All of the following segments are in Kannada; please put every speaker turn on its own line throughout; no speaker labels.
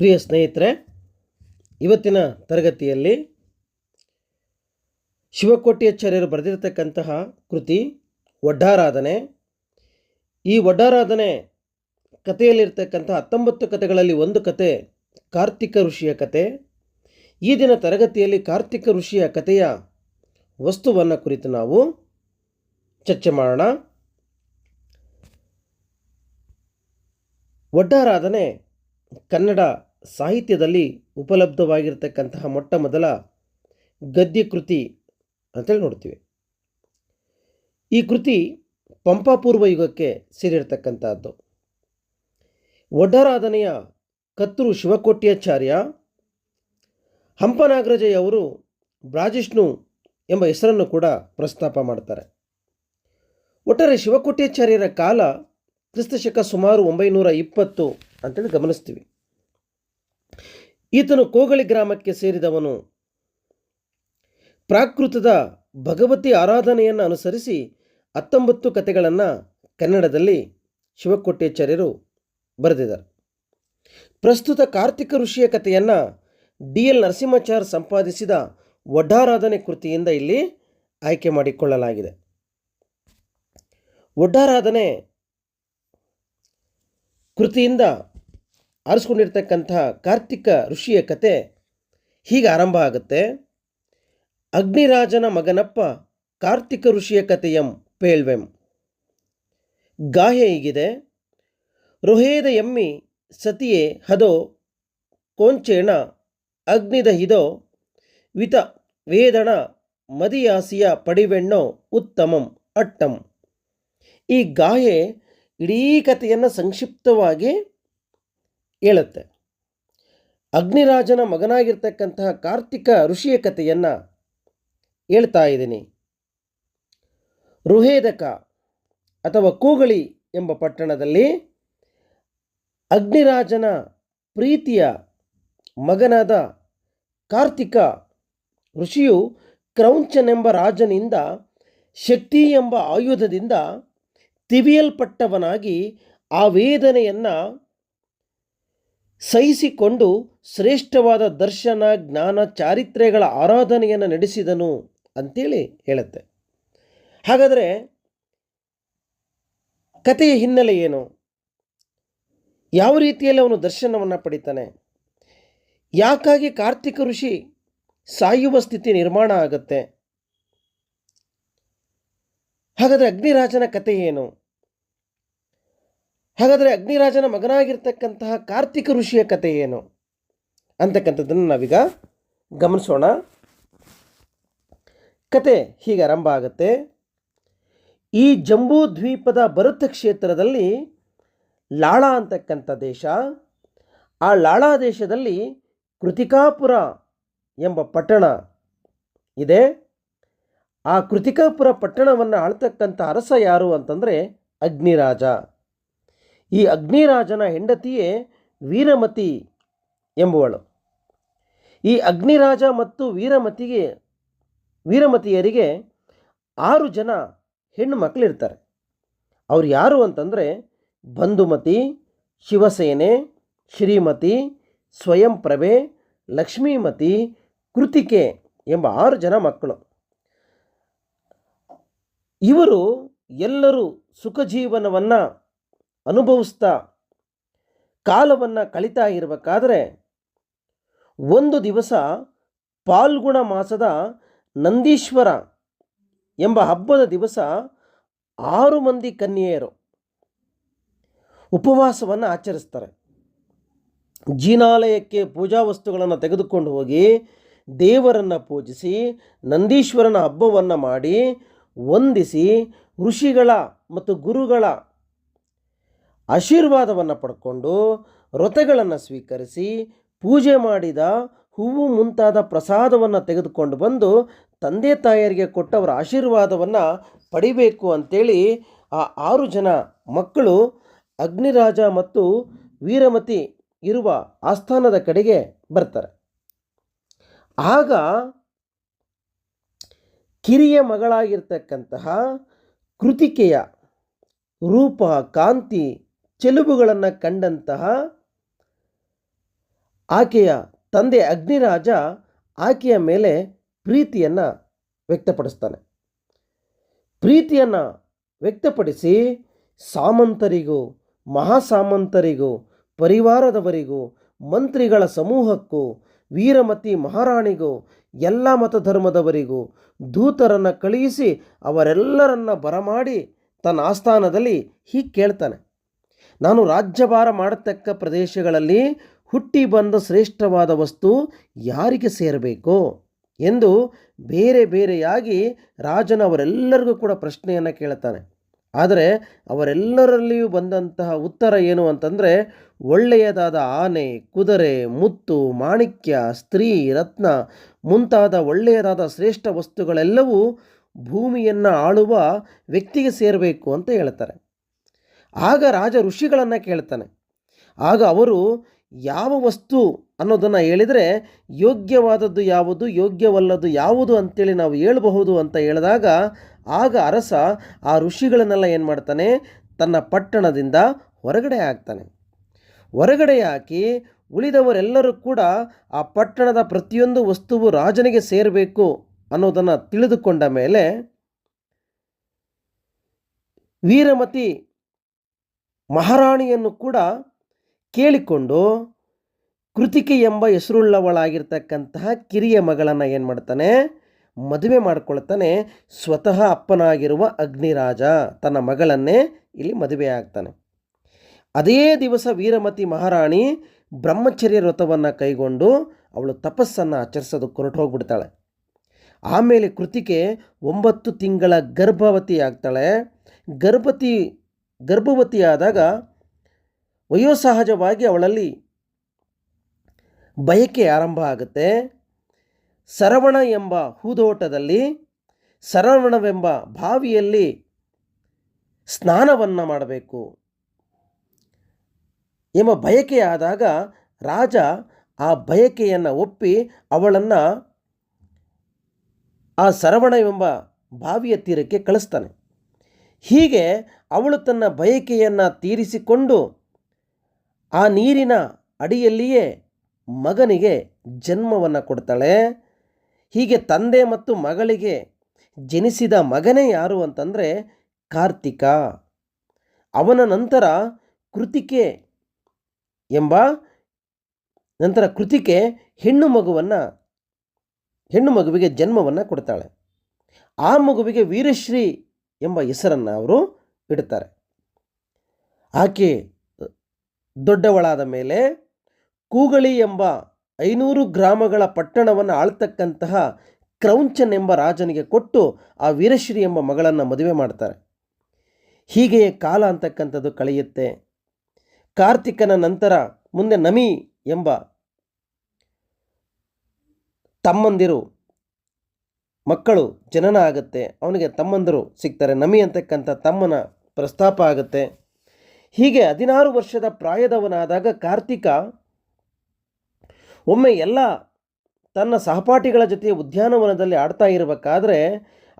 ಪ್ರಿಯ ಸ್ನೇಹಿತರೆ, ಇವತ್ತಿನ ತರಗತಿಯಲ್ಲಿ ಶಿವಕೋಟ್ಯಾಚಾರ್ಯರು ಬರೆದಿರತಕ್ಕಂತಹ ಕೃತಿ ಒಡ್ಡಾರಾಧನೆ ಈ ಒಡ್ಡಾರಾಧನೆ ಕಥೆಯಲ್ಲಿರ್ತಕ್ಕಂಥ ಹತ್ತೊಂಬತ್ತು ಕಥೆಗಳಲ್ಲಿ ಒಂದು ಕತೆ ಕಾರ್ತಿಕ ಋಷಿಯ ಕತೆ ಈ ದಿನ ತರಗತಿಯಲ್ಲಿ ಕಾರ್ತಿಕ ಋಷಿಯ ಕಥೆಯ ವಸ್ತುವನ್ನು ಕುರಿತು ನಾವು ಚರ್ಚೆ ಮಾಡೋಣ. ಒಡ್ಡಾರಾಧನೆ ಕನ್ನಡ ಸಾಹಿತ್ಯದಲ್ಲಿ ಉಪಲಬ್ಧವಾಗಿರ್ತಕ್ಕಂತಹ ಮೊಟ್ಟ ಮೊದಲ ಗದ್ಯ ಕೃತಿ ಅಂತೇಳಿ ನೋಡ್ತೀವಿ. ಈ ಕೃತಿ ಪಂಪಾಪೂರ್ವ ಯುಗಕ್ಕೆ ಸೇರಿರ್ತಕ್ಕಂಥದ್ದು ಒಡ್ಡಾರಾಧನೆಯ ಕತ್ತರು ಶಿವಕೋಟ್ಯಾಚಾರ್ಯ ಹಂಪನಾಗರಜಯವರು ಬ್ರಾಜಿಷ್ಣು ಎಂಬ ಹೆಸರನ್ನು ಕೂಡ ಪ್ರಸ್ತಾಪ ಮಾಡ್ತಾರೆ. ಒಟ್ಟಾರೆ ಶಿವಕೋಟ್ಯಾಚಾರ್ಯರ ಕಾಲ ಕ್ರಿಸ್ತಶಕ ಸುಮಾರು ಒಂಬೈನೂರ ಇಪ್ಪತ್ತು ಅಂತೇಳಿ ಗಮನಿಸ್ತೀವಿ. ಈತನು ಕೋಗಳಿ ಗ್ರಾಮಕ್ಕೆ ಸೇರಿದವನು. ಪ್ರಾಕೃತದ ಭಗವತಿ ಆರಾಧನೆಯನ್ನು ಅನುಸರಿಸಿ ಹತ್ತೊಂಬತ್ತು ಕಥೆಗಳನ್ನು ಕನ್ನಡದಲ್ಲಿ ಶಿವಕೋಟ್ಯಾಚಾರ್ಯರು ಬರೆದಿದ್ದಾರೆ. ಪ್ರಸ್ತುತ ಕಾರ್ತಿಕ ಋಷಿಯ ಕಥೆಯನ್ನು ಡಿ ಎಲ್ ನರಸಿಂಹಾಚಾರ್ ಸಂಪಾದಿಸಿದ ಒಡ್ಡಾರಾಧನೆ ಕೃತಿಯಿಂದ ಇಲ್ಲಿ ಆಯ್ಕೆ ಮಾಡಿಕೊಳ್ಳಲಾಗಿದೆ. ಒಡ್ಡಾರಾಧನೆ ಕೃತಿಯಿಂದ ಆರಿಸ್ಕೊಂಡಿರ್ತಕ್ಕಂತಹ ಕಾರ್ತಿಕ ಋಷಿಯ ಕತೆ ಹೀಗೆ ಆರಂಭ ಆಗುತ್ತೆ. ಅಗ್ನಿರಾಜನ ಮಗನಪ್ಪ ಕಾರ್ತಿಕ ಋಷಿಯ ಕಥೆಯಂ ಪೇಳ್ವೆಂ. ಗಾಹೆ ಹೀಗಿದೆ. ರುಹೇದ ಎಮ್ಮಿ ಸತಿಯೇ ಹದೋ ಕೊಂಚೇಣ ಅಗ್ನಿದ ಹಿದೋ ವಿತ ವೇದಣ ಮದಿಯಾಸಿಯ ಪಡಿವೆಣ್ಣೋ ಉತ್ತಮಂ ಅಟ್ಟಂ. ಈ ಗಾಹೆ ಇಡೀ ಕಥೆಯನ್ನು ಸಂಕ್ಷಿಪ್ತವಾಗಿ ಹೇಳುತ್ತೆ. ಅಗ್ನಿರಾಜನ ಮಗನಾಗಿರ್ತಕ್ಕಂತಹ ಕಾರ್ತಿಕ ಋಷಿಯ ಕಥೆಯನ್ನು ಹೇಳ್ತಾ ಇದ್ದೀನಿ. ರುಹೇದಕ ಅಥವಾ ಕೂಗಳಿ ಎಂಬ ಪಟ್ಟಣದಲ್ಲಿ ಅಗ್ನಿರಾಜನ ಪ್ರೀತಿಯ ಮಗನಾದ ಕಾರ್ತಿಕ ಋಷಿಯು ಕ್ರೌಂಚನೆಂಬ ರಾಜನಿಂದ ಶಕ್ತಿ ಎಂಬ ಆಯುಧದಿಂದ ತಿವಿಯಲ್ಪಟ್ಟವನಾಗಿ ಆ ವೇದನೆಯನ್ನು ಸಹಿಸಿಕೊಂಡು ಶ್ರೇಷ್ಠವಾದ ದರ್ಶನ, ಜ್ಞಾನ ಚಾರಿತ್ರ್ಯಗಳ ಆರಾಧನೆಯನ್ನು ನಡೆಸಿದನು ಅಂತೇಳಿ ಹೇಳುತ್ತೆ. ಹಾಗಾದರೆ ಕಥೆಯ ಹಿನ್ನೆಲೆ ಏನು? ಯಾವ ರೀತಿಯಲ್ಲಿ ಅವನು ದರ್ಶನವನ್ನು ಪಡಿತಾನೆ? ಯಾಕಾಗಿ ಕಾರ್ತಿಕ ಋಷಿ ಸಾಯುವ ಸ್ಥಿತಿ ನಿರ್ಮಾಣ ಆಗುತ್ತೆ? ಹಾಗಾದರೆ ಅಗ್ನಿರಾಜನ ಕಥೆ ಏನು? ಹಾಗಾದರೆ ಅಗ್ನಿರಾಜನ ಮಗನಾಗಿರ್ತಕ್ಕಂತಹ ಕಾರ್ತಿಕ ಋಷಿಯ ಕಥೆ ಏನು? ಅಂತಕ್ಕಂಥದ್ದನ್ನು ನಾವೀಗ ಗಮನಿಸೋಣ. ಕತೆ ಹೀಗೆ ಆರಂಭ ಆಗುತ್ತೆ. ಈ ಜಂಬೂ ದ್ವೀಪದ ಭರತ ಕ್ಷೇತ್ರದಲ್ಲಿ ಲಾಳ ಅಂತಕ್ಕಂಥ ದೇಶ. ಆ ಲಾಳ ದೇಶದಲ್ಲಿ ಕೃತಿಕಾಪುರ ಎಂಬ ಪಟ್ಟಣ ಇದೆ. ಆ ಕೃತಿಕಾಪುರ ಪಟ್ಟಣವನ್ನು ಆಳ್ತಕ್ಕಂಥ ಅರಸ ಯಾರು ಅಂತಂದರೆ ಅಗ್ನಿರಾಜ. ಈ ಅಗ್ನಿರಾಜನ ಹೆಂಡತಿಯೇ ವೀರಮತಿ ಎಂಬುವಳು. ಈ ಅಗ್ನಿರಾಜ ಮತ್ತು ವೀರಮತಿಗೆ, ವೀರಮತಿಯರಿಗೆ ಆರು ಜನ ಹೆಣ್ಣು ಮಕ್ಕಳಿರ್ತಾರೆ. ಅವ್ರು ಯಾರು ಅಂತಂದರೆ ಬಂಧುಮತಿ, ಶಿವಸೇನೆ, ಶ್ರೀಮತಿ, ಸ್ವಯಂಪ್ರಭೆ, ಲಕ್ಷ್ಮೀಮತಿ, ಕೃತಿಕೆ ಎಂಬ ಆರು ಜನ ಮಕ್ಕಳು. ಇವರು ಎಲ್ಲರೂ ಸುಖ ಜೀವನವನ್ನು ಅನುಭವಿಸ್ತಾ ಕಾಲವನ್ನು ಕಳೀತಾ ಇರಬೇಕಾದ್ರೆ ಒಂದು ದಿವಸ ಪಾಲ್ಗುಣ ಮಾಸದ ನಂದೀಶ್ವರ ಎಂಬ ಹಬ್ಬದ ದಿವಸ ಆರು ಮಂದಿ ಕನ್ಯೆಯರು ಉಪವಾಸವನ್ನು ಆಚರಿಸ್ತಾರೆ. ಜೀನಾಲಯಕ್ಕೆ ಪೂಜಾ ವಸ್ತುಗಳನ್ನು ತೆಗೆದುಕೊಂಡು ಹೋಗಿ ದೇವರನ್ನು ಪೂಜಿಸಿ ನಂದೀಶ್ವರನ ಹಬ್ಬವನ್ನು ಮಾಡಿ ವಂದಿಸಿ ಋಷಿಗಳ ಮತ್ತು ಗುರುಗಳ ಆಶೀರ್ವಾದವನ್ನು ಪಡ್ಕೊಂಡು ವ್ರತಗಳನ್ನು ಸ್ವೀಕರಿಸಿ ಪೂಜೆ ಮಾಡಿದ ಹೂವು ಮುಂತಾದ ಪ್ರಸಾದವನ್ನು ತೆಗೆದುಕೊಂಡು ಬಂದು ತಂದೆ ತಾಯಿಯರಿಗೆ ಕೊಟ್ಟವರ ಆಶೀರ್ವಾದವನ್ನು ಪಡಿಬೇಕು ಅಂಥೇಳಿ ಆ ಆರು ಜನ ಮಕ್ಕಳು ಅಗ್ನಿರಾಜ ಮತ್ತು ವೀರಮತಿ ಇರುವ ಆಸ್ಥಾನದ ಕಡೆಗೆ ಬರ್ತಾರೆ. ಆಗ ಕಿರಿಯ ಮಗಳಾಗಿರ್ತಕ್ಕಂತಹ ಕೃತಿಕೆಯ ರೂಪ, ಕಾಂತಿ ಚೆಲುಬುಗಳನ್ನು ಕಂಡಂತಹ ಆಕೆಯ ತಂದೆ ಅಗ್ನಿರಾಜ ಆಕೆಯ ಮೇಲೆ ಪ್ರೀತಿಯನ್ನು ವ್ಯಕ್ತಪಡಿಸ್ತಾನೆ. ಪ್ರೀತಿಯನ್ನು ವ್ಯಕ್ತಪಡಿಸಿ ಸಾಮಂತರಿಗೂ, ಮಹಾಸಾಮಂತರಿಗೂ, ಪರಿವಾರದವರಿಗೂ, ಮಂತ್ರಿಗಳ ಸಮೂಹಕ್ಕೂ, ವೀರಮತಿ ಮಹಾರಾಣಿಗೂ, ಎಲ್ಲ ಮತಧರ್ಮದವರಿಗೂ ದೂತರನ್ನು ಕಳುಹಿಸಿ ಅವರೆಲ್ಲರನ್ನ ಬರಮಾಡಿ ತನ್ನ ಆಸ್ಥಾನದಲ್ಲಿ ಹೀಗೆ ಕೇಳ್ತಾನೆ. ನಾನು ರಾಜ್ಯಭಾರ ಮಾಡತಕ್ಕ ಪ್ರದೇಶಗಳಲ್ಲಿ ಹುಟ್ಟಿ ಬಂದ ಶ್ರೇಷ್ಠವಾದ ವಸ್ತು ಯಾರಿಗೆ ಸೇರಬೇಕು? ಎಂದು ಬೇರೆ ಬೇರೆಯಾಗಿ ರಾಜನ ಅವರೆಲ್ಲರಿಗೂ ಕೂಡ ಪ್ರಶ್ನೆಯನ್ನು ಕೇಳ್ತಾನೆ. ಆದರೆ ಅವರೆಲ್ಲರಲ್ಲಿಯೂ ಬಂದಂತಹ ಉತ್ತರ ಏನು ಅಂತಂದರೆ, ಒಳ್ಳೆಯದಾದ ಆನೆ, ಕುದುರೆ, ಮುತ್ತು, ಮಾಣಿಕ್ಯ, ಸ್ತ್ರೀ, ರತ್ನ ಮುಂತಾದ ಒಳ್ಳೆಯದಾದ ಶ್ರೇಷ್ಠ ವಸ್ತುಗಳೆಲ್ಲವೂ ಭೂಮಿಯನ್ನು ಆಳುವ ವ್ಯಕ್ತಿಗೆ ಸೇರಬೇಕು ಅಂತ ಹೇಳ್ತಾರೆ. ಆಗ ರಾಜ ಋಷಿಗಳನ್ನು ಕೇಳ್ತಾನೆ. ಆಗ ಅವರು, ಯಾವ ವಸ್ತು ಅನ್ನೋದನ್ನು ಹೇಳಿದರೆ ಯೋಗ್ಯವಾದದ್ದು ಯಾವುದು, ಯೋಗ್ಯವಲ್ಲದ್ದು ಯಾವುದು ಅಂತೇಳಿ ನಾವು ಹೇಳಬಹುದು ಅಂತ ಹೇಳಿದಾಗ, ಆಗ ಅರಸ ಆ ಋಷಿಗಳನ್ನೆಲ್ಲ ಏನು ಮಾಡ್ತಾನೆ, ತನ್ನ ಪಟ್ಟಣದಿಂದ ಹೊರಗಡೆ ಹಾಕ್ತಾನೆ. ಹೊರಗಡೆ ಹಾಕಿ ಉಳಿದವರೆಲ್ಲರೂ ಕೂಡ ಆ ಪಟ್ಟಣದ ಪ್ರತಿಯೊಂದು ವಸ್ತುವು ರಾಜನಿಗೆ ಸೇರಬೇಕು ಅನ್ನೋದನ್ನು ತಿಳಿದುಕೊಂಡ ಮೇಲೆ, ವೀರಮತಿ ಮಹಾರಾಣಿಯನ್ನು ಕೂಡ ಕೇಳಿಕೊಂಡು ಕೃತಿಕೆ ಎಂಬ ಹೆಸರುಳ್ಳವಳಾಗಿರ್ತಕ್ಕಂತಹ ಕಿರಿಯ ಮಗಳನ್ನು ಏನು ಮಾಡ್ತಾನೆ? ಮದುವೆ ಮಾಡಿಕೊಳ್ತಾನೆ. ಸ್ವತಃ ಅಪ್ಪನಾಗಿರುವ ಅಗ್ನಿರಾಜ ತನ್ನ ಮಗಳನ್ನೇ ಇಲ್ಲಿ ಮದುವೆ ಆಗ್ತಾನೆ. ಅದೇ ದಿವಸ ವೀರಮತಿ ಮಹಾರಾಣಿ ಬ್ರಹ್ಮಚರ್ಯ ವ್ರತವನ್ನು ಕೈಗೊಂಡು ಅವಳು ತಪಸ್ಸನ್ನು ಆಚರಿಸೋದು ಹೊರಟು ಹೋಗ್ಬಿಡ್ತಾಳೆ. ಆಮೇಲೆ ಕೃತಿಕೆ ಒಂಬತ್ತು ತಿಂಗಳ ಗರ್ಭವತಿ ಆಗ್ತಾಳೆ ಗರ್ಭವತಿ ಗರ್ಭವತಿಯಾದಾಗ ವಯೋಸಹಜವಾಗಿ ಅವಳಲ್ಲಿ ಬಯಕೆ ಆರಂಭ ಆಗುತ್ತೆ. ಸರವಣ ಎಂಬ ಹೂದೋಟದಲ್ಲಿ ಸರವಣವೆಂಬ ಬಾವಿಯಲ್ಲಿ ಸ್ನಾನವನ್ನು ಮಾಡಬೇಕು. ಎಂಬ ಬಯಕೆಯಾದಾಗ ರಾಜ ಆ ಬಯಕೆಯನ್ನು ಒಪ್ಪಿ ಅವಳನ್ನು ಆ ಸರವಣವೆಂಬ ಬಾವಿಯ ತೀರಕ್ಕೆ ಕಳಿಸ್ತಾನೆ. ಹೀಗೆ ಅವಳು ತನ್ನ ಬಯಕೆಯನ್ನು ತೀರಿಸಿಕೊಂಡು ಆ ನೀರಿನ ಅಡಿಯಲ್ಲಿಯೇ ಮಗನಿಗೆ ಜನ್ಮವನ್ನು ಕೊಡ್ತಾಳೆ. ಹೀಗೆ ತಂದೆ ಮತ್ತು ಮಗಳಿಗೆ ಜನಿಸಿದ ಮಗನೇ ಯಾರು ಅಂತಂದರೆ ಕಾರ್ತಿಕ. ಅವನ ನಂತರ ಕೃತಿಕೆ ಎಂಬ ನಂತರ ಕೃತಿಕೆ ಹೆಣ್ಣು ಮಗುವನ್ನು, ಹೆಣ್ಣು ಮಗುವಿಗೆ ಜನ್ಮವನ್ನು ಕೊಡ್ತಾಳೆ. ಆ ಮಗುವಿಗೆ ವೀರಶ್ರೀ ಎಂಬ ಹೆಸರನ್ನು ಅವರು ಇಡ್ತಾರೆ. ಆಕೆ ದೊಡ್ಡವಳಾದ ಮೇಲೆ ಕೂಗಳಿ ಎಂಬ ಐನೂರು ಗ್ರಾಮಗಳ ಪಟ್ಟಣವನ್ನು ಆಳ್ತಕ್ಕಂತಹ ಕ್ರೌಂಚನ್ ಎಂಬ ರಾಜನಿಗೆ ಕೊಟ್ಟು ಆ ವೀರಶ್ರೀ ಎಂಬ ಮಗಳನ್ನು ಮದುವೆ ಮಾಡ್ತಾರೆ. ಹೀಗೆಯೇ ಕಾಲ ಅಂತಕ್ಕಂಥದ್ದು ಕಳೆಯುತ್ತೆ. ಕಾರ್ತಿಕನ ನಂತರ ಮುಂದೆ ನಮಿ ಎಂಬ ತಮ್ಮಂದಿರು ಮಕ್ಕಳು ಜನನ ಆಗುತ್ತೆ, ಅವನಿಗೆ ತಮ್ಮಂದರು ಸಿಗ್ತಾರೆ, ನಮಿ ಅಂತಕ್ಕಂಥ ತಮ್ಮನ ಪ್ರಸ್ತಾಪ ಆಗುತ್ತೆ. ಹೀಗೆ ಹದಿನಾರು ವರ್ಷದ ಪ್ರಾಯದವನಾದಾಗ ಕಾರ್ತಿಕ ಒಮ್ಮೆ ಎಲ್ಲ ತನ್ನ ಸಹಪಾಠಿಗಳ ಜೊತೆ ಉದ್ಯಾನವನದಲ್ಲಿ ಆಡ್ತಾ ಇರಬೇಕಾದ್ರೆ,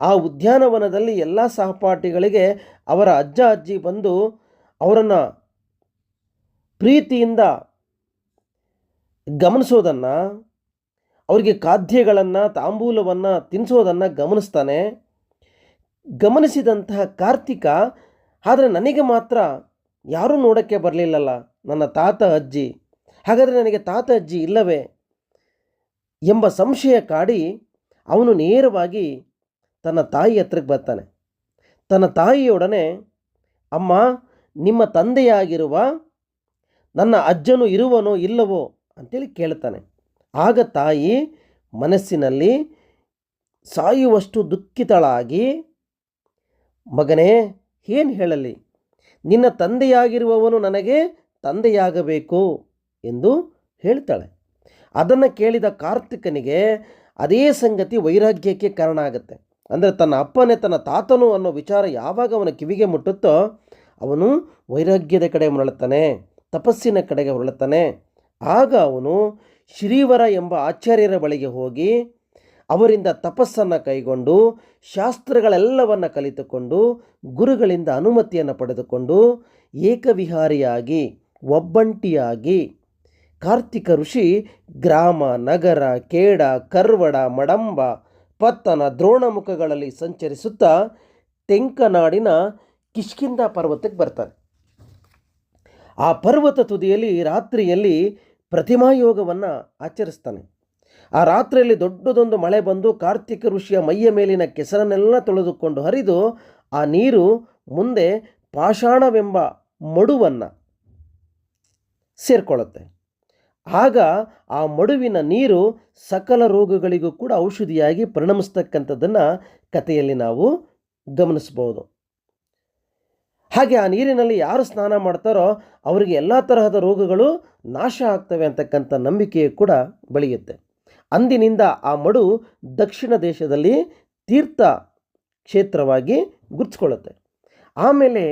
ಆ ಉದ್ಯಾನವನದಲ್ಲಿ ಎಲ್ಲ ಸಹಪಾಠಿಗಳಿಗೆ ಅವರ ಅಜ್ಜ, ಅಜ್ಜಿ ಬಂದು ಅವರನ್ನು ಪ್ರೀತಿಯಿಂದ ಗಮನಿಸೋದನ್ನು ಅವರಿಗೆ ಖಾದ್ಯಗಳನ್ನು, ತಾಂಬೂಲವನ್ನು ತಿನ್ನಿಸೋದನ್ನು ಗಮನಿಸ್ತಾನೆ. ಗಮನಿಸಿದಂತಹ ಕಾರ್ತಿಕ, ಆದರೆ ನನಗೆ ಮಾತ್ರ ಯಾರೂ ನೋಡೋಕ್ಕೆ ಬರಲಿಲ್ಲಲ್ಲ, ನನ್ನ ತಾತ ಅಜ್ಜಿ. ಹಾಗಾದರೆ ನನಗೆ ತಾತ ಅಜ್ಜಿ ಇಲ್ಲವೇ? ಎಂಬ ಸಂಶಯ ಕಾಡಿ ಅವನು ನೇರವಾಗಿ ತನ್ನ ತಾಯಿ ಹತ್ರಕ್ಕೆ ಬರ್ತಾನೆ. ತನ್ನ ತಾಯಿಯೊಡನೆ, ಅಮ್ಮ, ನಿಮ್ಮ ತಂದೆಯಾಗಿರುವ ನನ್ನ ಅಜ್ಜನು, ಇರುವನೋ, ಇಲ್ಲವೋ? ಅಂತೇಳಿ ಕೇಳ್ತಾನೆ. ಆಗ ತಾಯಿ ಮನಸ್ಸಿನಲ್ಲಿ ಸಾಯುವಷ್ಟು ದುಃಖಿತಳಾಗಿ, ಮಗನೇ, ಏನು ಹೇಳಲಿ? ನಿನ್ನ ತಂದೆಯಾಗಿರುವವನು ನನಗೆ ತಂದೆಯಾಗಬೇಕು ಎಂದು ಹೇಳ್ತಾಳೆ. ಅದನ್ನು ಕೇಳಿದ ಕಾರ್ತಿಕನಿಗೆ ಅದೇ ಸಂಗತಿ ವೈರಾಗ್ಯಕ್ಕೆ ಕಾರಣ ಆಗುತ್ತೆ ಅಂದರೆ ತನ್ನ ಅಪ್ಪನೇ ತನ್ನ ತಾತನು ಅನ್ನೋ ವಿಚಾರ ಯಾವಾಗ ಅವನ ಕಿವಿಗೆ ಮುಟ್ಟುತ್ತೋ, ಅವನು ವೈರಾಗ್ಯದ ಕಡೆ ಮರಳುತ್ತಾನೆ, ತಪಸ್ಸಿನ ಕಡೆಗೆ ಹೊರಳುತ್ತಾನೆ ಆಗ ಅವನು ಶ್ರೀವರ ಎಂಬ ಆಚಾರ್ಯರ ಬಳಿಗೆ ಹೋಗಿ ಅವರಿಂದ ತಪಸ್ಸನ್ನು ಕೈಗೊಂಡು ಶಾಸ್ತ್ರಗಳೆಲ್ಲವನ್ನು ಕಲಿತುಕೊಂಡು ಗುರುಗಳಿಂದ ಅನುಮತಿಯನ್ನು ಪಡೆದುಕೊಂಡು ಏಕವಿಹಾರಿಯಾಗಿ, ಒಬ್ಬಂಟಿಯಾಗಿ ಕಾರ್ತಿಕ ಋಷಿ ಗ್ರಾಮ, ನಗರ, ಕೇಡ, ಕರ್ವಡ, ಮಡಂಬ, ಪತ್ತನ, ದ್ರೋಣಮುಖಗಳಲ್ಲಿ ಸಂಚರಿಸುತ್ತಾ ತೆಂಕನಾಡಿನ ಕಿಷ್ಕಿಂದ ಪರ್ವತಕ್ಕೆ ಬರ್ತಾನೆ. ಆ ಪರ್ವತ ತುದಿಯಲ್ಲಿ ರಾತ್ರಿಯಲ್ಲಿ ಪ್ರತಿಮಾ ಯೋಗವನ್ನು ಆಚರಿಸ್ತಾನೆ. ಆ ರಾತ್ರಿಯಲ್ಲಿ ದೊಡ್ಡದೊಂದು ಮಳೆ ಬಂದು ಕಾರ್ತಿಕ ಋಷಿಯ ಮೈಯ ಮೇಲಿನ ಕೆಸರನ್ನೆಲ್ಲ ತೊಳೆದುಕೊಂಡು ಹರಿದು ಆ ನೀರು ಮುಂದೆ ಪಾಷಾಣವೆಂಬ ಮಡುವನ್ನು ಸೇರಿಕೊಳ್ಳುತ್ತೆ. ಆಗ ಆ ಮಡುವಿನ ನೀರು ಸಕಲ ರೋಗಗಳಿಗೂ ಕೂಡ ಔಷಧಿಯಾಗಿ ಪರಿಣಮಿಸ್ತಕ್ಕಂಥದ್ದನ್ನು ಕಥೆಯಲ್ಲಿ ನಾವು ಗಮನಿಸ್ಬೋದು. ಹಾಗೆ ಆ ನೀರಿನಲ್ಲಿ ಯಾರು ಸ್ನಾನ ಮಾಡ್ತಾರೋ ಅವರಿಗೆ ಎಲ್ಲ ತರಹದ ರೋಗಗಳು ನಾಶ ಆಗ್ತವೆ ಅಂತಕ್ಕಂಥ ನಂಬಿಕೆ ಕೂಡ ಬೆಳೆಯುತ್ತೆ. ಅಂದಿನಿಂದ ಆ ಮಡು ದಕ್ಷಿಣ ದೇಶದಲ್ಲಿ ತೀರ್ಥ ಕ್ಷೇತ್ರವಾಗಿ ಗುರ್ತಿಸ್ಕೊಳ್ಳುತ್ತೆ. ಆಮೇಲೆ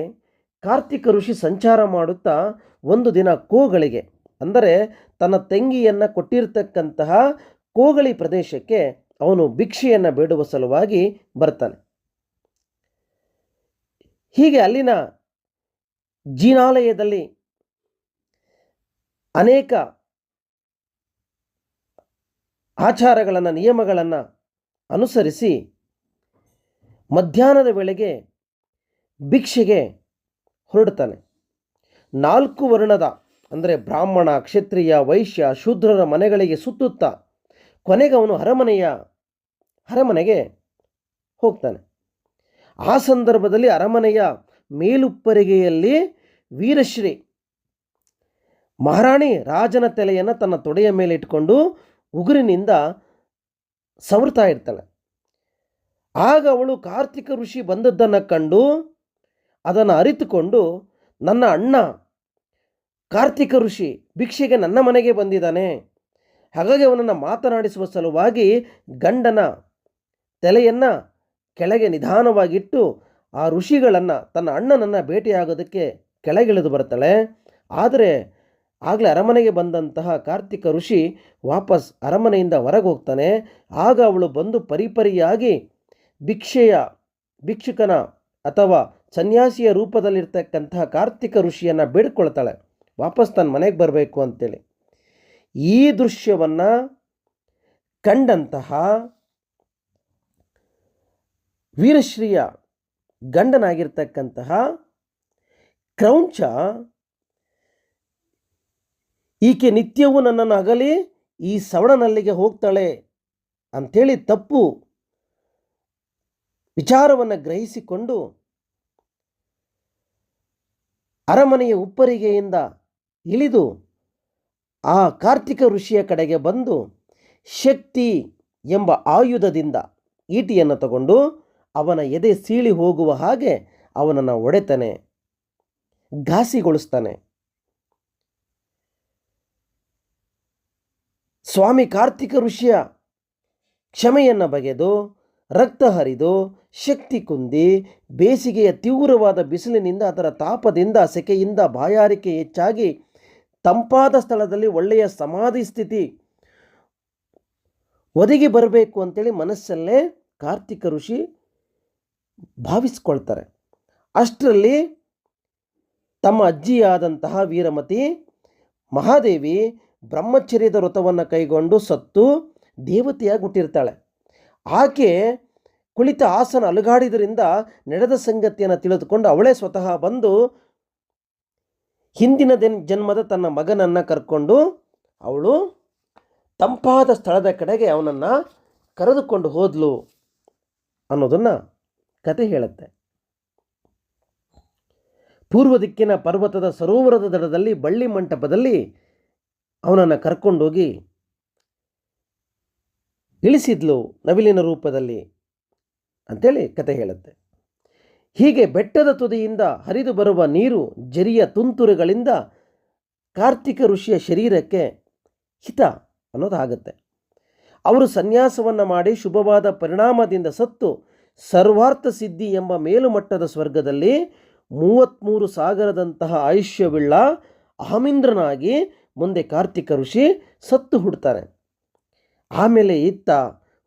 ಕಾರ್ತಿಕ ಋಷಿ ಸಂಚಾರ ಮಾಡುತ್ತಾ ಒಂದು ದಿನ ಕೋಗಳಿಗೆ, ಅಂದರೆ ತನ್ನ ತಂಗಿಯನ್ನು ಕೊಟ್ಟಿರತಕ್ಕಂತಹ ಕೋಗಳಿ ಪ್ರದೇಶಕ್ಕೆ ಅವನು ಭಿಕ್ಷೆಯನ್ನು ಬೇಡುವ ಸಲುವಾಗಿ ಬರ್ತಾನೆ. ಹೀಗೆ ಅಲ್ಲಿನ ಜೀನಾಲಯದಲ್ಲಿ ಅನೇಕ ಆಚಾರಗಳನ್ನು, ನಿಯಮಗಳನ್ನು ಅನುಸರಿಸಿ ಮಧ್ಯಾಹ್ನದ ವೇಳೆಗೆ ಭಿಕ್ಷೆಗೆ ಹೊರಡ್ತಾನೆ ನಾಲ್ಕು ವರ್ಣದ, ಅಂದರೆ ಬ್ರಾಹ್ಮಣ, ಕ್ಷತ್ರಿಯ, ವೈಶ್ಯ, ಶೂದ್ರರ ಮನೆಗಳಿಗೆ ಸುತ್ತುತ್ತಾ ಕೊನೆಗೆ ಅವನು ಅರಮನೆಯ, ಅರಮನೆಗೆ ಹೋಗ್ತಾನೆ. ಆ ಸಂದರ್ಭದಲ್ಲಿ ಅರಮನೆಯ ಮೇಲುಪ್ಪರಿಗೆಯಲ್ಲಿ ವೀರಶ್ರೀ ಮಹಾರಾಣಿ ರಾಜನ ತಲೆಯನ್ನು ತನ್ನ ತೊಡೆಯ ಮೇಲೆ ಇಟ್ಕೊಂಡು ಉಗುರಿನಿಂದ ಸವರ್ತಾ ಇರ್ತಾಳೆ. ಆಗ ಅವಳು ಕಾರ್ತಿಕ ಋಷಿ ಬಂದದ್ದನ್ನು ಕಂಡು ಅದನ್ನು ಅರಿತುಕೊಂಡು, ನನ್ನ ಅಣ್ಣ ಕಾರ್ತಿಕ ಋಷಿ ಭಿಕ್ಷೆಗೆ ನನ್ನ ಮನೆಗೆ ಬಂದಿದ್ದಾನೆ. ಹಾಗಾಗಿ ಅವನನ್ನು ಮಾತನಾಡಿಸುವ ಸಲುವಾಗಿ ಗಂಡನ ತಲೆಯನ್ನು ಕೆಳಗೆ ನಿಧಾನವಾಗಿಟ್ಟು ಆ ಋಷಿಗಳನ್ನು, ತನ್ನ ಅಣ್ಣನನ್ನು ಭೇಟಿಯಾಗೋದಕ್ಕೆ ಕೆಳಗಿಳಿದು ಬರ್ತಾಳೆ ಆದರೆ ಆಗಲೇ ಅರಮನೆಗೆ ಬಂದಂತಹ ಕಾರ್ತಿಕ ಋಷಿ ವಾಪಸ್ ಅರಮನೆಯಿಂದ ಹೊರಗೆ ಹೋಗ್ತಾನೆ. ಆಗ ಅವಳು ಬಂದು ಪರಿಪರಿಯಾಗಿ ಭಿಕ್ಷೆಯ ಭಿಕ್ಷುಕನ ಅಥವಾ ಸನ್ಯಾಸಿಯ ರೂಪದಲ್ಲಿರ್ತಕ್ಕಂತಹ ಕಾರ್ತಿಕ ಋಷಿಯನ್ನು ಬೇಡ್ಕೊಳ್ತಾಳೆ. ವಾಪಸ್ ತನ್ನ ಮನೆಗೆ ಬರಬೇಕು ಅಂತೇಳಿ. ಈ ದೃಶ್ಯವನ್ನು ಕಂಡಂತಹ ವೀರಶ್ರೀಯ ಗಂಡನಾಗಿರ್ತಕ್ಕಂತಹ ಕ್ರೌಂಚ ಈಕೆ ನಿತ್ಯವೂ ನನ್ನನ್ನು ಅಗಲಿ ಈ ಸವಣನಲ್ಲಿಗೆ ಹೋಗ್ತಾಳೆ ಅಂಥೇಳಿ ತಪ್ಪು ವಿಚಾರವನ್ನು ಗ್ರಹಿಸಿಕೊಂಡು ಅರಮನೆಯ ಉಪ್ಪರಿಗೆಯಿಂದ ಇಳಿದು ಆ ಕಾರ್ತಿಕ ಋಷಿಯ ಕಡೆಗೆ ಬಂದು ಶಕ್ತಿ ಎಂಬ ಆಯುಧದಿಂದ ಈಟಿಯನ್ನು ತಗೊಂಡು ಅವನ ಎದೆ ಸೀಳಿ ಹೋಗುವ ಹಾಗೆ ಅವನನ್ನು ಒಡೆತಾನೆ, ಘಾಸಿಗೊಳಿಸ್ತಾನೆ. ಸ್ವಾಮಿ ಕಾರ್ತಿಕ ಋಷಿಯ ಕ್ಷಮೆಯನ್ನು ಬಗೆದು, ರಕ್ತ ಹರಿದು, ಶಕ್ತಿ ಕುಂದಿ, ಬೇಸಿಗೆಯ ತೀವ್ರವಾದ ಬಿಸಿಲಿನಿಂದ ಅದರ ತಾಪದಿಂದ ಸೆಕೆಯಿಂದ ಬಾಯಾರಿಕೆ ಹೆಚ್ಚಾಗಿ ತಂಪಾದ ಸ್ಥಳದಲ್ಲಿ ಒಳ್ಳೆಯ ಸಮಾಧಿ ಸ್ಥಿತಿ ಒದಗಿ ಬರಬೇಕು ಅಂತೇಳಿ ಮನಸ್ಸಲ್ಲೇ ಕಾರ್ತಿಕ ಋಷಿ ಭಾವಿಸ್ಕೊಳ್ತಾರೆ. ಅಷ್ಟರಲ್ಲಿ ತಮ್ಮ ಅಜ್ಜಿಯಾದಂತಹ ವೀರಮತಿ ಮಹಾದೇವಿ ಬ್ರಹ್ಮಚರ್ಯದ ವ್ರತವನ್ನು ಕೈಗೊಂಡು ಸತ್ತು ದೇವತೆಯಾಗಿ ಹುಟ್ಟಿರ್ತಾಳೆ ಆಕೆ ಕುಳಿತ ಆಸನ ಅಲುಗಾಡಿದ್ರಿಂದ ನಡೆದ ಸಂಗತಿಯನ್ನು ತಿಳಿದುಕೊಂಡು ಅವಳೇ ಸ್ವತಃ ಬಂದು ಹಿಂದಿನ ದಿನ ಜನ್ಮದ ತನ್ನ ಮಗನನ್ನು ಕರ್ಕೊಂಡು ಅವಳು ತಂಪಾದ ಸ್ಥಳದ ಕಡೆಗೆ ಅವನನ್ನು ಕರೆದುಕೊಂಡು ಹೋದ್ಲು ಅನ್ನೋದನ್ನು ಕತೆ ಹೇಳುತ್ತೆ. ಪೂರ್ವ ದಿಕ್ಕಿನ ಪರ್ವತದ ಸರೋವರದ ದಡದಲ್ಲಿ ಬಳ್ಳಿ ಮಂಟಪದಲ್ಲಿ ಅವನನ್ನು ಕರ್ಕೊಂಡೋಗಿ ಇಳಿಸಿದ್ಲು ನವಿಲಿನ ರೂಪದಲ್ಲಿ ಅಂತೇಳಿ ಕತೆ ಹೇಳುತ್ತೆ. ಹೀಗೆ ಬೆಟ್ಟದ ತುದಿಯಿಂದ ಹರಿದು ಬರುವ ನೀರು ಜರಿಯ ತುಂತುರುಗಳಿಂದ ಕಾರ್ತಿಕ ಋಷಿಯ ಶರೀರಕ್ಕೆ ಹಿತ ಅನ್ನೋದಾಗುತ್ತೆ. ಅವರು ಸನ್ಯಾಸವನ್ನು ಮಾಡಿ ಶುಭವಾದ ಪರಿಣಾಮದಿಂದ ಸತ್ತು ಸರ್ವಾರ್ಥ ಸಿದ್ಧಿ ಎಂಬ ಮೇಲುಮಟ್ಟದ ಸ್ವರ್ಗದಲ್ಲಿ ಮೂವತ್ತ್ಮೂರು ಸಾಗರದಂತಹ ಆಯುಷ್ಯವಿಳ್ಳ ಅಹಮಿಂದ್ರನಾಗಿ ಮುಂದೆ ಕಾರ್ತಿಕ ಋಷಿ ಸತ್ತು ಹುಡ್ತಾರೆ. ಆಮೇಲೆ ಇತ್ತ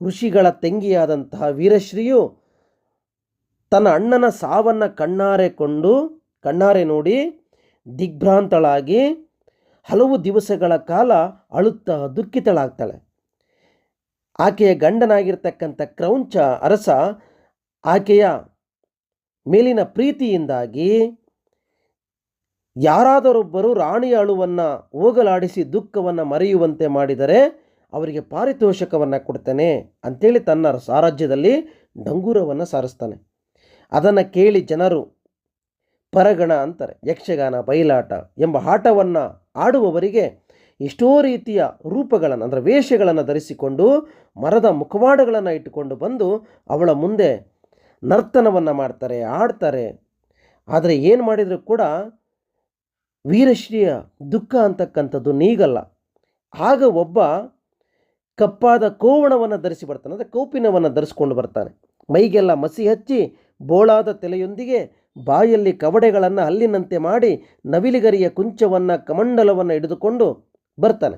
ಋಷಿಗಳ ತಂಗಿಯಾದಂತಹ ವೀರಶ್ರೀಯು ತನ್ನ ಅಣ್ಣನ ಸಾವನ್ನು ಕಣ್ಣಾರೆ ಕೊಂಡು, ಕಣ್ಣಾರೆ ನೋಡಿ ದಿಗ್ಭ್ರಾಂತಳಾಗಿ ಹಲವು ದಿವಸಗಳ ಕಾಲ ಅಳುತ್ತಾ ದುಃಖಿತಳಾಗ್ತಾಳೆ. ಆಕೆಯ ಗಂಡನಾಗಿರ್ತಕ್ಕಂಥ ಕ್ರೌಂಚ ಅರಸ ಆಕೆಯ ಮೇಲಿನ ಪ್ರೀತಿಯಿಂದಾಗಿ ಯಾರಾದರೊಬ್ಬರು ರಾಣಿಯ ಅಳುವನ್ನು ಹೋಗಲಾಡಿಸಿ ದುಃಖವನ್ನು ಮರೆಯುವಂತೆ ಮಾಡಿದರೆ ಅವರಿಗೆ ಪಾರಿತೋಷಕವನ್ನು ಕೊಡ್ತೇನೆ ಅಂತೇಳಿ ತನ್ನ ಸಾರಾಜ್ಯದಲ್ಲಿ ಡಂಗೂರವನ್ನು ಸಾರಿಸ್ತಾನೆ. ಅದನ್ನು ಕೇಳಿ ಜನರು ಪರಗಣ ಅಂತಾರೆ, ಯಕ್ಷಗಾನ, ಬಯಲಾಟ ಎಂಬ ಆಟವನ್ನು ಆಡುವವರಿಗೆ ಎಷ್ಟೋ ರೀತಿಯ ರೂಪಗಳನ್ನು ಅಂದರೆ ವೇಷಗಳನ್ನು ಧರಿಸಿಕೊಂಡು ಮರದ ಮುಖವಾಡಗಳನ್ನು ಇಟ್ಟುಕೊಂಡು ಬಂದು ಅವಳ ಮುಂದೆ ನರ್ತನವನ್ನು ಮಾಡ್ತಾರೆ ಆಡ್ತಾರೆ ಆದರೆ ಏನು ಮಾಡಿದರೂ ಕೂಡ ವೀರಶ್ರೀಯ ದುಃಖ ಅಂತಕ್ಕಂಥದ್ದು ನೀಗಲ್ಲ. ಆಗ ಒಬ್ಬ ಕಪ್ಪಾದ ಕೋವಣವನ್ನು ಧರಿಸಿ ಬರ್ತಾನೆ, ಅಂದರೆ ಕೌಪಿನವನ್ನು ಧರಿಸ್ಕೊಂಡು ಬರ್ತಾನೆ. ಮೈಗೆಲ್ಲ ಮಸಿ ಹಚ್ಚಿ ಬೋಳಾದ ತಲೆಯೊಂದಿಗೆ ಬಾಯಲ್ಲಿ ಕವಡೆಗಳನ್ನು ಹಲ್ಲಿನಂತೆ ಮಾಡಿ ನವಿಲಿಗರಿಯ ಕುಂಚವನ್ನು, ಕಮಂಡಲವನ್ನು ಹಿಡಿದುಕೊಂಡು ಬರ್ತಾನೆ.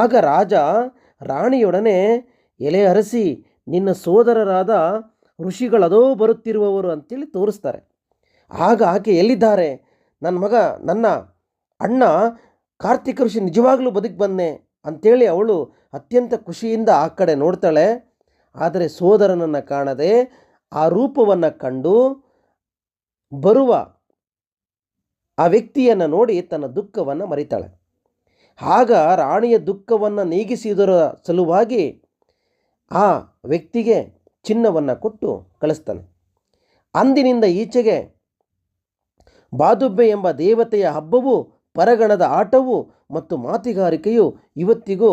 ಆಗ ರಾಜ ರಾಣಿಯೊಡನೆ ಎಲೆ ಅರಸಿ ನಿನ್ನ ಸೋದರರಾದ ಋಷಿಗಳದೋ ಬರುತ್ತಿರುವವರು ಅಂತೇಳಿ ತೋರಿಸ್ತಾರೆ. ಆಗ ಆಕೆ ಎಲ್ಲಿದ್ದಾರೆ? ನನ್ನ ಮಗ, ನನ್ನ ಅಣ್ಣ ಕಾರ್ತಿಕ ಋಷಿ ನಿಜವಾಗ್ಲೂ ಬದುಕಿ ಬಂದೆ ಅಂಥೇಳಿ ಅವಳು ಅತ್ಯಂತ ಖುಷಿಯಿಂದ ಆ ಕಡೆ ನೋಡ್ತಾಳೆ. ಆದರೆ ಸೋದರನನ್ನು ಕಾಣದೆ ಆ ರೂಪವನ್ನು ಕಂಡು ಬರುವ ಆ ವ್ಯಕ್ತಿಯನ್ನು ನೋಡಿ ತನ್ನ ದುಃಖವನ್ನು ಮರಿತಾಳೆ. ಆಗ ರಾಣಿಯ ದುಃಖವನ್ನು ನೀಗಿಸಿದರ ಸಲುವಾಗಿ ಆ ವ್ಯಕ್ತಿಗೆ ಚಿನ್ನವನ್ನು ಕೊಟ್ಟು ಕಳಿಸ್ತಾನೆ. ಅಂದಿನಿಂದ ಈಚೆಗೆ ಬಾದುಬ್ಬೆ ಎಂಬ ದೇವತೆಯ ಹಬ್ಬವು, ಪರಗಣದ ಆಟವು ಮತ್ತು ಮಾತಿಗಾರಿಕೆಯು ಇವತ್ತಿಗೂ,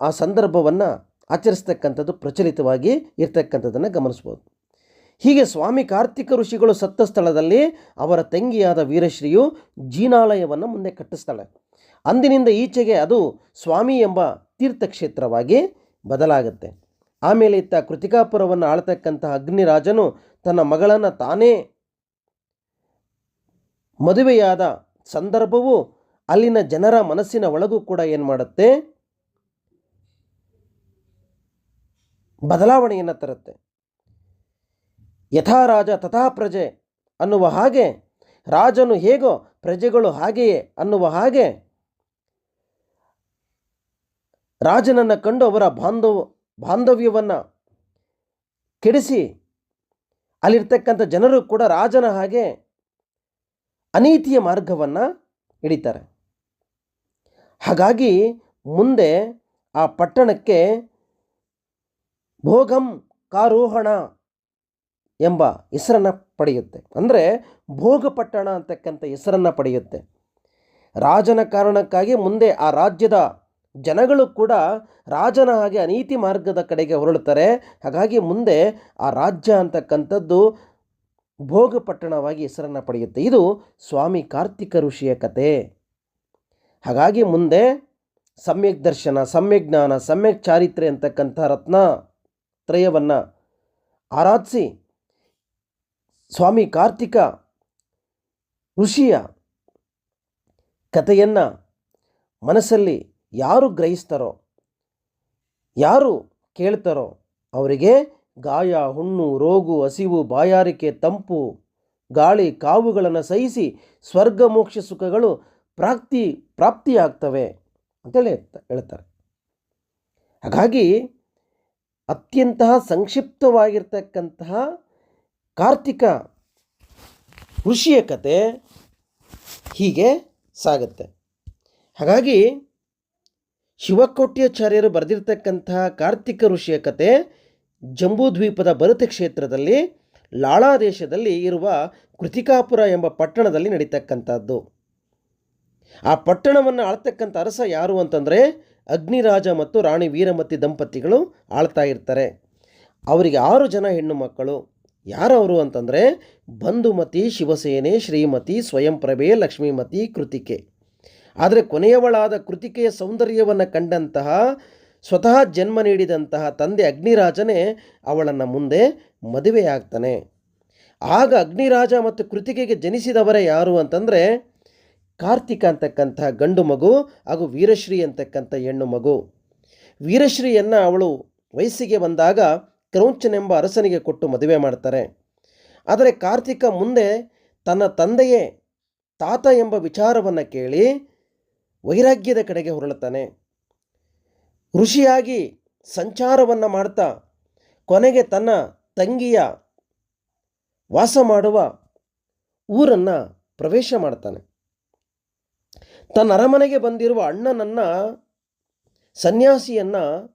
ಆ ಸಂದರ್ಭವನ್ನು ಆಚರಿಸ್ತಕ್ಕಂಥದ್ದು ಪ್ರಚಲಿತವಾಗಿ ಇರ್ತಕ್ಕಂಥದ್ದನ್ನು ಗಮನಿಸ್ಬೋದು. ಹೀಗೆ ಸ್ವಾಮಿ ಕಾರ್ತಿಕ ಋಷಿಗಳು ಸತ್ತ ಸ್ಥಳದಲ್ಲಿ ಅವರ ತಂಗಿಯಾದ ವೀರಶ್ರೀಯು ಜೀನಾಲಯವನ್ನು ಮುಂದೆ ಕಟ್ಟಿಸ್ತಾಳೆ. ಅಂದಿನಿಂದ ಈಚೆಗೆ ಅದು ಸ್ವಾಮಿ ಎಂಬ ತೀರ್ಥಕ್ಷೇತ್ರವಾಗಿ ಬದಲಾಗುತ್ತೆ. ಆಮೇಲೆ ಇತ್ತ ಕೃತಿಕಾಪುರವನ್ನು ಆಳ್ತಕ್ಕಂತಹ ಅಗ್ನಿರಾಜನು ತನ್ನ ಮಗಳನ್ನು ತಾನೇ ಮದುವೆಯಾದ ಸಂದರ್ಭವು ಅಲ್ಲಿನ ಜನರ ಮನಸ್ಸಿನ ಒಳಗೂ ಕೂಡ ಏನು ಮಾಡುತ್ತೆ? ಬದಲಾವಣೆಯನ್ನು ತರುತ್ತೆ. ಯಥಾ ರಾಜ ತಥಾ ಪ್ರಜೆ ಅನ್ನುವ ಹಾಗೆ, ರಾಜನು ಹೇಗೋ ಪ್ರಜೆಗಳು ಹಾಗೆಯೇ ಅನ್ನುವ ಹಾಗೆ ರಾಜನನ್ನು ಕಂಡು ಅವರ ಬಾಂಧವ ಬಾಂಧವ್ಯವನ್ನು ಕೆಡಿಸಿ ಅಲ್ಲಿರ್ತಕ್ಕಂಥ ಜನರು ಕೂಡ ರಾಜನ ಹಾಗೆ ಅನೀತಿಯ ಮಾರ್ಗವನ್ನು ಹಿಡಿತಾರೆ. ಹಾಗಾಗಿ ಮುಂದೆ ಆ ಪಟ್ಟಣಕ್ಕೆ ಭೋಗಂ ಕಾರೋಹಣ ಎಂಬ ಹೆಸರನ್ನು ಪಡೆಯುತ್ತೆ. ಅಂದರೆ ಭೋಗಪಟ್ಟಣ ಅಂತಕ್ಕಂಥ ಹೆಸರನ್ನು ಪಡೆಯುತ್ತೆ. ರಾಜನ ಕಾರಣಕ್ಕಾಗಿ ಮುಂದೆ ಆ ರಾಜ್ಯದ ಜನಗಳು ಕೂಡ ರಾಜನ ಹಾಗೆ ಅನೀತಿ ಮಾರ್ಗದ ಕಡೆಗೆ ಹೊರಳುತ್ತಾರೆ. ಹಾಗಾಗಿ ಮುಂದೆ ಆ ರಾಜ್ಯ ಅಂತಕ್ಕಂಥದ್ದು ಭೋಗಪಟ್ಟಣವಾಗಿ ಹೆಸರನ್ನು ಪಡೆಯುತ್ತೆ. ಇದು ಸ್ವಾಮಿ ಕಾರ್ತಿಕ ಋಷಿಯ ಕತೆ. ಹಾಗಾಗಿ ಮುಂದೆ ಸಮ್ಯಕ್ ದರ್ಶನ, ಸಮ್ಯಕ್ ಜ್ಞಾನ, ಸಮ್ಯಕ್ ಚಾರಿತ್ರೆ ಅಂತಕ್ಕಂಥ ರತ್ನ ತ್ರಯವನ್ನು ಆರಾಧಿಸಿ ಸ್ವಾಮಿ ಕಾರ್ತಿಕ ಋಷಿಯ ಕಥೆಯನ್ನು ಮನಸ್ಸಲ್ಲಿ ಯಾರು ಗ್ರಹಿಸ್ತಾರೋ, ಯಾರು ಕೇಳ್ತಾರೋ ಅವರಿಗೆ ಗಾಯ, ಹುಣ್ಣು, ರೋಗು, ಹಸಿವು, ಬಾಯಾರಿಕೆ, ತಂಪು, ಗಾಳಿ, ಕಾವುಗಳನ್ನು ಸಹಿಸಿ ಸ್ವರ್ಗ, ಮೋಕ್ಷ ಸುಖಗಳು ಪ್ರಾಪ್ತಿ, ಪ್ರಾಪ್ತಿಯಾಗ್ತವೆ ಅಂತೇಳಿ ಹೇಳ್ತಾ- ಹೇಳ್ತಾರೆ. ಹಾಗಾಗಿ ಅತ್ಯಂತ ಸಂಕ್ಷಿಪ್ತವಾಗಿರ್ತಕ್ಕಂತಹ ಕಾರ್ತಿಕ ಋಷಿಯ ಕತೆ ಹೀಗೆ ಸಾಗುತ್ತೆ. ಹಾಗಾಗಿ ಶಿವಕೋಟ್ಯಾಚಾರ್ಯರು ಬರೆದಿರ್ತಕ್ಕಂತಹ ಕಾರ್ತಿಕ ಋಷಿಯ ಕತೆ ಜಂಬೂದ್ವೀಪದ ಭರತ ಕ್ಷೇತ್ರದಲ್ಲಿ ಲಾಳಾ ದೇಶದಲ್ಲಿ ಇರುವ ಕೃತಿಕಾಪುರ ಎಂಬ ಪಟ್ಟಣದಲ್ಲಿ ನಡೀತಕ್ಕಂಥದ್ದು. ಆ ಪಟ್ಟಣವನ್ನು ಆಳ್ತಕ್ಕಂಥ ಅರಸ ಯಾರು ಅಂತಂದರೆ ಅಗ್ನಿರಾಜ ಮತ್ತು ರಾಣಿ ವೀರಮತಿ ದಂಪತಿಗಳು ಆಳ್ತಾ ಇರ್ತಾರೆ. ಅವರಿಗೆ ಆರು ಜನ ಹೆಣ್ಣು ಮಕ್ಕಳು. ಯಾರವರು ಅಂತಂದರೆ ಬಂಧುಮತಿ, ಶಿವಸೇನೆ, ಶ್ರೀಮತಿ, ಸ್ವಯಂಪ್ರಭೆ, ಲಕ್ಷ್ಮೀಮತಿ, ಕೃತಿಕೆ. ಆದರೆ ಕೊನೆಯವಳಾದ ಕೃತಿಕೆಯ ಸೌಂದರ್ಯವನ್ನು ಕಂಡಂತಹ, ಸ್ವತಃ ಜನ್ಮ ನೀಡಿದಂತಹ ತಂದೆ ಅಗ್ನಿರಾಜನೇ ಅವಳನ್ನು ಮುಂದೆ ಮದುವೆಯಾಗ್ತಾನೆ. ಆಗ ಅಗ್ನಿರಾಜ ಮತ್ತು ಕೃತಿಕೆಗೆ ಜನಿಸಿದವರೇ ಯಾರು ಅಂತಂದರೆ, ಕಾರ್ತಿಕ ಅಂತಕ್ಕಂತಹ ಗಂಡು ಮಗು ಹಾಗೂ ವೀರಶ್ರೀ ಅಂತಕ್ಕಂಥ ಹೆಣ್ಣು ಮಗು. ವೀರಶ್ರೀಯನ್ನು ಅವಳು ವಯಸ್ಸಿಗೆ ಬಂದಾಗ ಕ್ರೌಂಚನೆಂಬ ಅರಸನಿಗೆ ಕೊಟ್ಟು ಮದುವೆ ಮಾಡ್ತಾರೆ. ಆದರೆ ಕಾರ್ತಿಕ ಮುಂದೆ ತನ್ನ ತಂದೆಯೇ ತಾತ ಎಂಬ ವಿಚಾರವನ್ನು ಕೇಳಿ ವೈರಾಗ್ಯದ ಕಡೆಗೆ ಹೊರಳುತ್ತಾನೆ. ಋಷಿಯಾಗಿ ಸಂಚಾರವನ್ನು ಮಾಡ್ತಾ ಕೊನೆಗೆ ತನ್ನ ತಂಗಿಯ ವಾಸ ಮಾಡುವ ಊರನ್ನು ಪ್ರವೇಶ ಮಾಡ್ತಾನೆ. ತನ್ನ ಅರಮನೆಗೆ ಬಂದಿರುವ ಅಣ್ಣನನ್ನು, ಸನ್ಯಾಸಿಯನ್ನು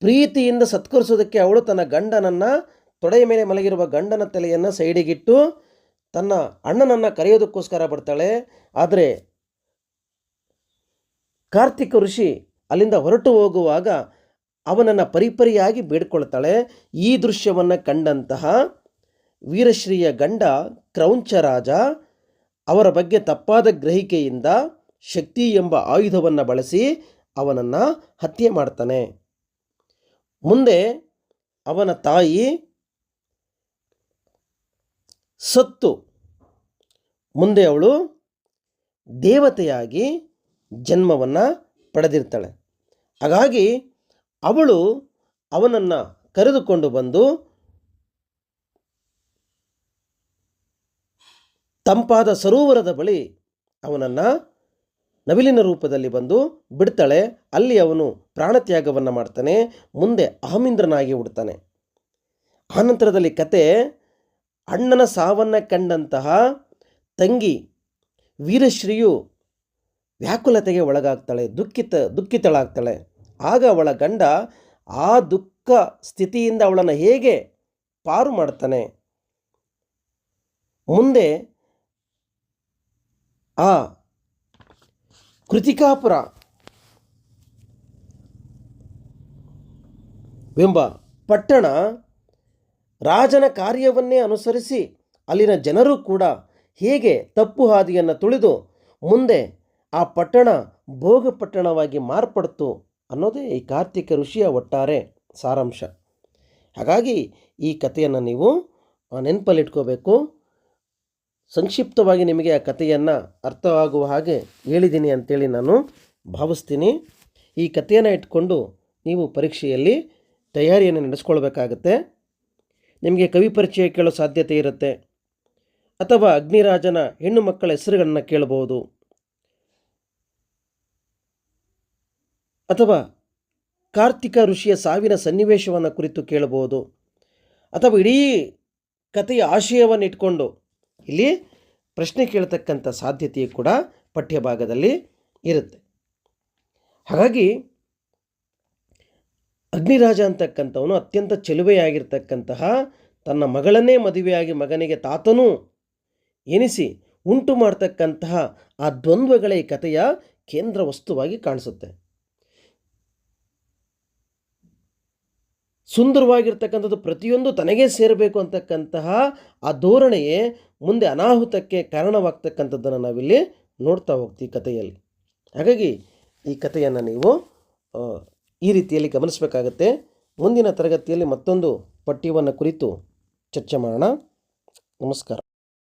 ಪ್ರೀತಿಯಿಂದ ಸತ್ಕರಿಸೋದಕ್ಕೆ ಅವಳು ತನ್ನ ಗಂಡನನ್ನು, ತೊಡೆಯ ಮೇಲೆ ಮಲಗಿರುವ ಗಂಡನ ತಲೆಯನ್ನು ಸೈಡಿಗಿಟ್ಟು ತನ್ನ ಅಣ್ಣನನ್ನು ಕರೆಯೋದಕ್ಕೋಸ್ಕರ ಬರ್ತಾಳೆ. ಆದರೆ ಕಾರ್ತಿಕ ಋಷಿ ಅಲ್ಲಿಂದ ಹೊರಟು ಹೋಗುವಾಗ ಅವನನ್ನು ಪರಿಪರಿಯಾಗಿ ಬೇಡ್ಕೊಳ್ತಾಳೆ. ಈ ದೃಶ್ಯವನ್ನು ಕಂಡಂತಹ ವೀರಶ್ರೀಯ ಗಂಡ ಕ್ರೌಂಚರಾಜ ಅವರ ಬಗ್ಗೆ ತಪ್ಪಾದ ಗ್ರಹಿಕೆಯಿಂದ ಶಕ್ತಿ ಎಂಬ ಆಯುಧವನ್ನು ಬಳಸಿ ಅವನನ್ನು ಹತ್ಯೆ ಮಾಡ್ತಾನೆ. ಮುಂದೆ ಅವನ ತಾಯಿ ಸತ್ತು. ಮುಂದೆ ಅವಳು ದೇವತೆಯಾಗಿ ಜನ್ಮವನ್ನು ಪಡೆದಿರ್ತಾಳೆ. ಹಾಗಾಗಿ ಅವಳು ಅವನನ್ನು ಕರೆದುಕೊಂಡು ಬಂದು ತಂಪಾದ ಸರೋವರದ ಬಳಿ ಅವನನ್ನು ನವಿಲಿನ ರೂಪದಲ್ಲಿ ಬಂದು ಬಿಡ್ತಾಳೆ. ಅಲ್ಲಿ ಅವನು ಪ್ರಾಣತ್ಯಾಗವನ್ನು ಮಾಡ್ತಾನೆ. ಮುಂದೆ ಅಹಮಿಂದ್ರನಾಗಿ ಹುಡ್ತಾನೆ. ಆನಂತರದಲ್ಲಿ ಕತೆ ಅಣ್ಣನ ಸಾವನ್ನು ಕಂಡಂತಹ ತಂಗಿ ವೀರಶ್ರೀಯು ವ್ಯಾಕುಲತೆಗೆ ಒಳಗಾಗ್ತಾಳೆ, ದುಃಖಿತ, ದುಃಖಿತಳಾಗ್ತಾಳೆ. ಆಗ ಅವಳ ಗಂಡ ಆ ದುಃಖ ಸ್ಥಿತಿಯಿಂದ ಅವಳನ್ನು ಹೇಗೆ ಪಾರು ಮಾಡ್ತಾನೆ? ಮುಂದೆ ಆ ಕೃತಿಕಾಪುರ ಎಂಬ ಪಟ್ಟಣ ರಾಜನ ಕಾರ್ಯವನ್ನೇ ಅನುಸರಿಸಿ ಅಲ್ಲಿನ ಜನರು ಕೂಡ ಹೇಗೆ ತಪ್ಪು ಹಾದಿಯನ್ನು ತುಳಿದು ಮುಂದೆ ಆ ಪಟ್ಟಣ ಭೋಗ ಪಟ್ಟಣವಾಗಿ ಮಾರ್ಪಡ್ತು ಅನ್ನೋದೇ ಈ ಕಾರ್ತಿಕ ಋಷಿಯ ಒಟ್ಟಾರೆ ಸಾರಾಂಶ. ಹಾಗಾಗಿ ಈ ಕಥೆಯನ್ನು ನೀವು ನೆನಪಲ್ಲಿಟ್ಕೋಬೇಕು. ಸಂಕ್ಷಿಪ್ತವಾಗಿ ನಿಮಗೆ ಆ ಕಥೆಯನ್ನು ಅರ್ಥವಾಗುವ ಹಾಗೆ ಹೇಳಿದ್ದೀನಿ ಅಂತೇಳಿ ನಾನು ಭಾವಿಸ್ತೀನಿ. ಈ ಕಥೆಯನ್ನು ಇಟ್ಕೊಂಡು ನೀವು ಪರೀಕ್ಷೆಯಲ್ಲಿ ತಯಾರಿಯನ್ನು ನಡೆಸ್ಕೊಳ್ಬೇಕಾಗತ್ತೆ. ನಿಮಗೆ ಕವಿ ಪರಿಚಯ ಕೇಳೋ ಸಾಧ್ಯತೆ ಇರುತ್ತೆ. ಅಥವಾ ಅಗ್ನಿರಾಜನ ಹೆಣ್ಣು ಮಕ್ಕಳ ಹೆಸರುಗಳನ್ನು ಕೇಳಬಹುದು ಅಥವಾ ಕಾರ್ತಿಕ ಋಷಿಯ ಸಾವಿನ ಸನ್ನಿವೇಶವನ್ನು ಕುರಿತು ಕೇಳಬಹುದು. ಅಥವಾ ಇಡೀ ಕಥೆಯ ಆಶಯವನ್ನು ಇಟ್ಕೊಂಡು ಇಲ್ಲಿ ಪ್ರಶ್ನೆ ಕೇಳ್ತಕ್ಕಂಥ ಸಾಧ್ಯತೆಯು ಕೂಡ ಪಠ್ಯಭಾಗದಲ್ಲಿ ಇರುತ್ತೆ. ಹಾಗಾಗಿ ಅಗ್ನಿರಾಜ ಅಂತಕ್ಕಂಥವನು ಅತ್ಯಂತ ಚೆಲುವೆಯಾಗಿರ್ತಕ್ಕಂತಹ ತನ್ನ ಮಗಳನ್ನೇ ಮದುವೆಯಾಗಿ ಮಗನಿಗೆ ತಾತನೂ ಎನಿಸಿ ಉಂಟು ಮಾಡ್ತಕ್ಕಂತಹ ಆ ದ್ವಂದ್ವಗಳ ಈ ಕಥೆಯ ಕೇಂದ್ರ ವಸ್ತುವಾಗಿ ಕಾಣಿಸುತ್ತೆ. ಸುಂದರವಾಗಿರ್ತಕ್ಕಂಥದ್ದು ಪ್ರತಿಯೊಂದು ತನಗೇ ಸೇರಬೇಕು ಅಂತಕ್ಕಂತಹ ಆ ಧೋರಣೆಯೇ ಮುಂದೆ ಅನಾಹುತಕ್ಕೆ ಕಾರಣವಾಗ್ತಕ್ಕಂಥದ್ದನ್ನು ನಾವಿಲ್ಲಿ ನೋಡ್ತಾ ಹೋಗ್ತೀವಿ ಕಥೆಯಲ್ಲಿ. ಹಾಗಾಗಿ ಈ ಕಥೆಯನ್ನು ನೀವು ಈ ರೀತಿಯಲ್ಲಿ ಗಮನಿಸಬೇಕಾಗತ್ತೆ. ಮುಂದಿನ ತರಗತಿಯಲ್ಲಿ ಮತ್ತೊಂದು ಪಠ್ಯವನ್ನು ಕುರಿತು ಚರ್ಚೆ ಮಾಡೋಣ. ನಮಸ್ಕಾರ.